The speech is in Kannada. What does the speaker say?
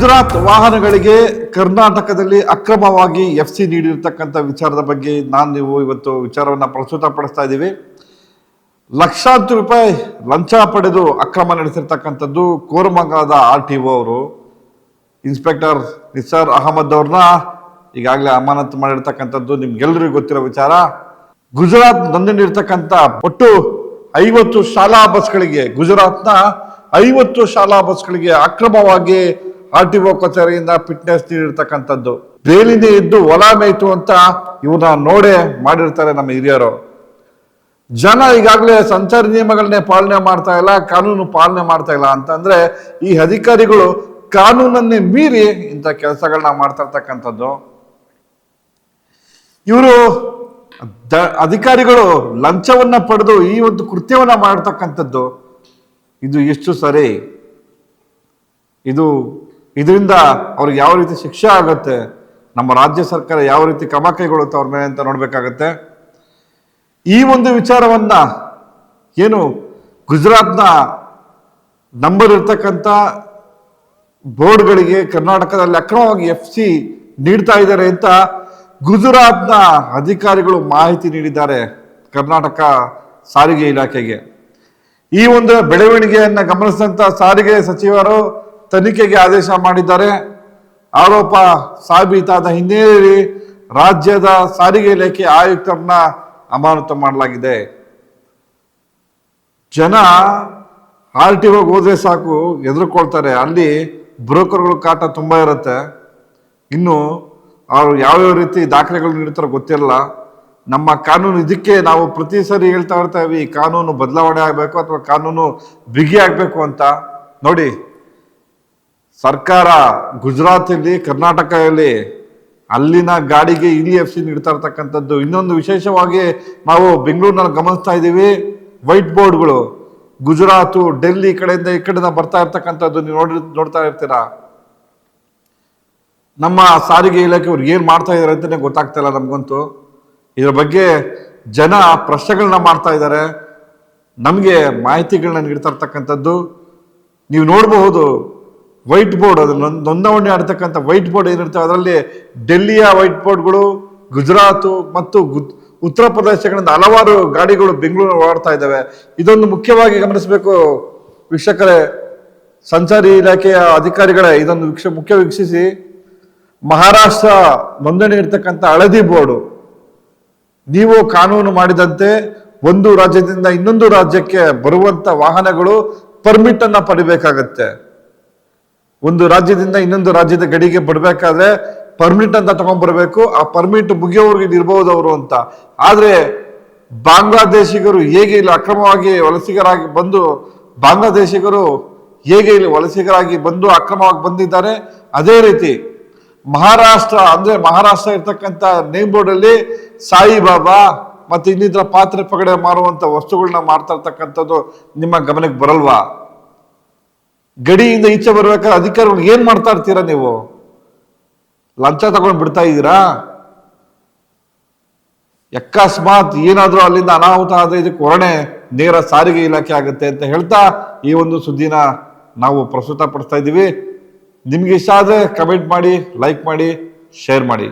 ಗುಜರಾತ್ ವಾಹನಗಳಿಗೆ ಕರ್ನಾಟಕದಲ್ಲಿ ಅಕ್ರಮವಾಗಿ ಎಫ್ ಸಿ ನೀಡಿರ್ತಕ್ಕಂಥ ವಿಚಾರದ ಬಗ್ಗೆ ನಾನು ನೀವು ಇವತ್ತು ವಿಚಾರವನ್ನು ಪ್ರಸ್ತುತಪಡಿಸ್ತಾ ಇದ್ದೀವಿ. ಲಕ್ಷಾಂತರ ರೂಪಾಯಿ ಲಂಚ ಪಡೆದು ಅಕ್ರಮ ನಡೆಸಿರ್ತಕ್ಕಂಥದ್ದು ಕೋರಮಂಗಲದ ಆರ್ ಟಿ ಒ ಅವರು. ಇನ್ಸ್ಪೆಕ್ಟರ್ ನಿಸಾರ್ ಅಹಮದ್ ಅವ್ರನ್ನ ಈಗಾಗಲೇ ಅಮಾನತು ಮಾಡಿರ್ತಕ್ಕಂಥದ್ದು ನಿಮ್ಗೆಲ್ಲರಿಗೂ ಗೊತ್ತಿರೋ ವಿಚಾರ. ಗುಜರಾತ್ ನೋಂದಣಿ ಇರ್ತಕ್ಕಂಥ ಒಟ್ಟು ಐವತ್ತು ಶಾಲಾ ಬಸ್ಗಳಿಗೆ, ಗುಜರಾತ್ನ ಐವತ್ತು ಶಾಲಾ ಬಸ್ಗಳಿಗೆ ಅಕ್ರಮವಾಗಿ ಆರ್ ಟಿ ಒ ಕಚೇರಿಯಿಂದ ಫಿಟ್ನೆಸ್ ನೀಡಿರ್ತಕ್ಕಂಥದ್ದು. ಬೇಲಿನೇ ಇದ್ದು ಹೊಲ ಮೇಯ್ತು ಅಂತ ಇವನ್ನ ನೋಡೇ ಮಾಡಿರ್ತಾರೆ ನಮ್ಮ ಹಿರಿಯರು. ಜನ ಈಗಾಗಲೇ ಸಂಚಾರ ನಿಯಮಗಳನ್ನೇ ಪಾಲನೆ ಮಾಡ್ತಾ ಇಲ್ಲ, ಕಾನೂನು ಪಾಲನೆ ಮಾಡ್ತಾ ಇಲ್ಲ ಅಂತಂದ್ರೆ ಈ ಅಧಿಕಾರಿಗಳು ಕಾನೂನನ್ನೇ ಮೀರಿ ಇಂಥ ಕೆಲಸಗಳನ್ನ ಮಾಡ್ತಾ ಇರ್ತಕ್ಕಂಥದ್ದು. ಇವರು ಅಧಿಕಾರಿಗಳು ಲಂಚವನ್ನ ಪಡೆದು ಈ ಒಂದು ಕೃತ್ಯವನ್ನ ಮಾಡ್ತಕ್ಕಂಥದ್ದು. ಇದು ಎಷ್ಟು ಸರಿ? ಇದು ಇದರಿಂದ ಅವ್ರಿಗೆ ಯಾವ ರೀತಿ ಶಿಕ್ಷೆ ಆಗುತ್ತೆ, ನಮ್ಮ ರಾಜ್ಯ ಸರ್ಕಾರ ಯಾವ ರೀತಿ ಕ್ರಮ ಕೈಗೊಳ್ಳುತ್ತೆ ಅವ್ರ ಮೇಲೆ ಅಂತ ನೋಡ್ಬೇಕಾಗತ್ತೆ. ಈ ಒಂದು ವಿಚಾರವನ್ನ ಏನು ಗುಜರಾತ್ನ ನಂಬರ್ ಇರ್ತಕ್ಕಂಥ ಬೋರ್ಡ್ಗಳಿಗೆ ಕರ್ನಾಟಕದಲ್ಲಿ ಅಕ್ರಮವಾಗಿ ಎಫ್ ಸಿ ನೀಡ್ತಾ ಇದ್ದಾರೆ ಅಂತ ಗುಜರಾತ್ನ ಅಧಿಕಾರಿಗಳು ಮಾಹಿತಿ ನೀಡಿದ್ದಾರೆ ಕರ್ನಾಟಕ ಸಾರಿಗೆ ಇಲಾಖೆಗೆ. ಈ ಒಂದು ಬೆಳವಣಿಗೆಯನ್ನ ಗಮನಿಸಿದಂಥ ಸಾರಿಗೆ ಸಚಿವರು ತನಿಖೆಗೆ ಆದೇಶ ಮಾಡಿದ್ದಾರೆ. ಆರೋಪ ಸಾಬೀತಾದ ಹಿನ್ನೆಲೆಯಲ್ಲಿ ರಾಜ್ಯದ ಸಾರಿಗೆ ಇಲಾಖೆ ಆಯುಕ್ತರನ್ನ ಅಮಾನತು ಮಾಡಲಾಗಿದೆ. ಜನ ಆರ್ ಟಿ ಹೋದ್ರೆ ಸಾಕು, ಎದುರುಕೊಳ್ತಾರೆ. ಅಲ್ಲಿ ಬ್ರೋಕರ್ಗಳು ಕಾಟ ತುಂಬ ಇರುತ್ತೆ. ಇನ್ನು ಅವರು ಯಾವ್ಯಾವ ರೀತಿ ದಾಖಲೆಗಳು ನೀಡ್ತಾರೋ ಗೊತ್ತಿರಲ್ಲ ನಮ್ಮ ಕಾನೂನು ಇದಕ್ಕೆ ನಾವು ಪ್ರತಿ ಸರಿ ಹೇಳ್ತಾ ಇರ್ತೀವಿ, ಈ ಕಾನೂನು ಬದಲಾವಣೆ ಆಗಬೇಕು ಅಥವಾ ಕಾನೂನು ಬಿಗಿ ಆಗಬೇಕು ಅಂತ. ನೋಡಿ ಸರ್ಕಾರ ಗುಜರಾತಲ್ಲಿ, ಕರ್ನಾಟಕದಲ್ಲಿ ಅಲ್ಲಿನ ಗಾಡಿಗೆ ಇಲಿ ಎಫ್ ಸಿ ನೀಡ್ತಾ ಇರ್ತಕ್ಕಂಥದ್ದು. ಇನ್ನೊಂದು ವಿಶೇಷವಾಗಿ ನಾವು ಬೆಂಗಳೂರಿನಲ್ಲಿ ಗಮನಿಸ್ತಾ ಇದ್ದೀವಿ ವೈಟ್ ಬೋರ್ಡ್ಗಳು ಗುಜರಾತು, ಡೆಲ್ಲಿ ಕಡೆಯಿಂದ ಈ ಕಡೆಯಿಂದ ಬರ್ತಾ ಇರ್ತಕ್ಕಂಥದ್ದು ನೀವು ನೋಡಿ ನೋಡ್ತಾ ಇರ್ತೀರಾ? ನಮ್ಮ ಸಾರಿಗೆ ಇಲಾಖೆ ಅವ್ರು ಏನು ಮಾಡ್ತಾ ಇದ್ದಾರೆ ಅಂತಲೇ ಗೊತ್ತಾಗ್ತಾ ಇಲ್ಲ ನಮಗಂತೂ. ಇದ್ರ ಬಗ್ಗೆ ಜನ ಪ್ರಶ್ನೆಗಳನ್ನ ಮಾಡ್ತಾ ಇದ್ದಾರೆ ನಮಗೆ ಮಾಹಿತಿಗಳನ್ನ ನೀಡ್ತಾ ಇರ್ತಕ್ಕಂಥದ್ದು. ನೀವು ನೋಡಬಹುದು ವೈಟ್ ಬೋರ್ಡ್, ಅದು ನೋಂದಾವಣಿ ಆಡ್ತಕ್ಕಂಥ ವೈಟ್ ಬೋರ್ಡ್ ಏನಿರ್ತವೆ, ಅದರಲ್ಲಿ ಡೆಲ್ಲಿಯ ವೈಟ್ ಬೋರ್ಡ್ಗಳು, ಗುಜರಾತು ಮತ್ತು ಉತ್ತರ ಪ್ರದೇಶಗಳಿಂದ ಹಲವಾರು ಗಾಡಿಗಳು ಬೆಂಗಳೂರು ಓಡಾಡ್ತಾ ಇದ್ದಾವೆ. ಇದೊಂದು ಮುಖ್ಯವಾಗಿ ಗಮನಿಸಬೇಕು ವೀಕ್ಷಕರೇ. ಸಂಚಾರಿ ಇಲಾಖೆಯ ಅಧಿಕಾರಿಗಳೇ ಇದೊಂದು ವೀಕ್ಷ, ಮುಖ್ಯ ವೀಕ್ಷಿಸಿ. ಮಹಾರಾಷ್ಟ್ರ ನೋಂದಣಿ ಇರ್ತಕ್ಕಂಥ ಹಳದಿ ಬೋರ್ಡು. ನೀವು ಕಾನೂನು ಮಾಡಿದಂತೆ ಒಂದು ರಾಜ್ಯದಿಂದ ಇನ್ನೊಂದು ರಾಜ್ಯಕ್ಕೆ ಬರುವಂತ ವಾಹನಗಳು ಪರ್ಮಿಟ್ ಅನ್ನ ಪಡಿಬೇಕಾಗತ್ತೆ. ಒಂದು ರಾಜ್ಯದಿಂದ ಇನ್ನೊಂದು ರಾಜ್ಯದ ಗಡಿಗೆ ಬರಬೇಕಾದ್ರೆ ಪರ್ಮಿಟ್ ಅಂತ ತಗೊಂಡ್ಬರ್ಬೇಕು. ಆ ಪರ್ಮಿಟ್ ಮುಗಿಯೋವರೆಗೆ ಇರ್ಬೋದು ಅವರು ಅಂತ. ಆದರೆ ಬಾಂಗ್ಲಾದೇಶಿಗರು ಹೇಗೆ ಇಲ್ಲಿ ಅಕ್ರಮವಾಗಿ ವಲಸಿಗರಾಗಿ ಬಂದು, ಬಾಂಗ್ಲಾದೇಶಿಗರು ಹೇಗೆ ಇಲ್ಲಿ ವಲಸಿಗರಾಗಿ ಬಂದು ಅಕ್ರಮವಾಗಿ ಬಂದಿದ್ದಾರೆ? ಅದೇ ರೀತಿ ಮಹಾರಾಷ್ಟ್ರ, ಅಂದ್ರೆ ಮಹಾರಾಷ್ಟ್ರ ಇರ್ತಕ್ಕಂಥ ನೇಮ್ ಬೋರ್ಡ್ ಅಲ್ಲಿ ಸಾಯಿಬಾಬಾ ಮತ್ತೆ ಇನ್ನಿತರ ಪಾತ್ರೆ ಪಗಡೆ ಮಾರುವಂಥ ವಸ್ತುಗಳನ್ನ ಮಾಡ್ತಾ ಇರ್ತಕ್ಕಂಥದ್ದು ನಿಮ್ಮ ಗಮನಕ್ಕೆ ಬರಲ್ವಾ? ಗಡಿಯಿಂದ ಈಚೆ ಬರ್ಬೇಕಾದ್ರೆ ಅಧಿಕಾರಿಗಳು ಏನ್ ಮಾಡ್ತಾ ಇರ್ತೀರಾ ನೀವು? ಲಂಚ ತಗೊಂಡು ಬಿಡ್ತಾ ಇದ್ದೀರಾ? ಅಕಸ್ಮಾತ್ ಏನಾದ್ರೂ ಅಲ್ಲಿಂದ ಅನಾಹುತ ಆದ್ರೆ ಇದಕ್ಕೆ ಹೊರಣೆ ನೇರ ಸಾರಿಗೆ ಇಲಾಖೆ ಆಗುತ್ತೆ ಅಂತ ಹೇಳ್ತಾ ಈ ಒಂದು ಸುದ್ದಿನ ನಾವು ಪ್ರಸ್ತುತ ಪಡಿಸ್ತಾ ಇದ್ದೀವಿ. ನಿಮ್ಗೆ ಇಷ್ಟ ಆದ್ರೆ ಕಮೆಂಟ್ ಮಾಡಿ, ಲೈಕ್ ಮಾಡಿ, ಶೇರ್ ಮಾಡಿ.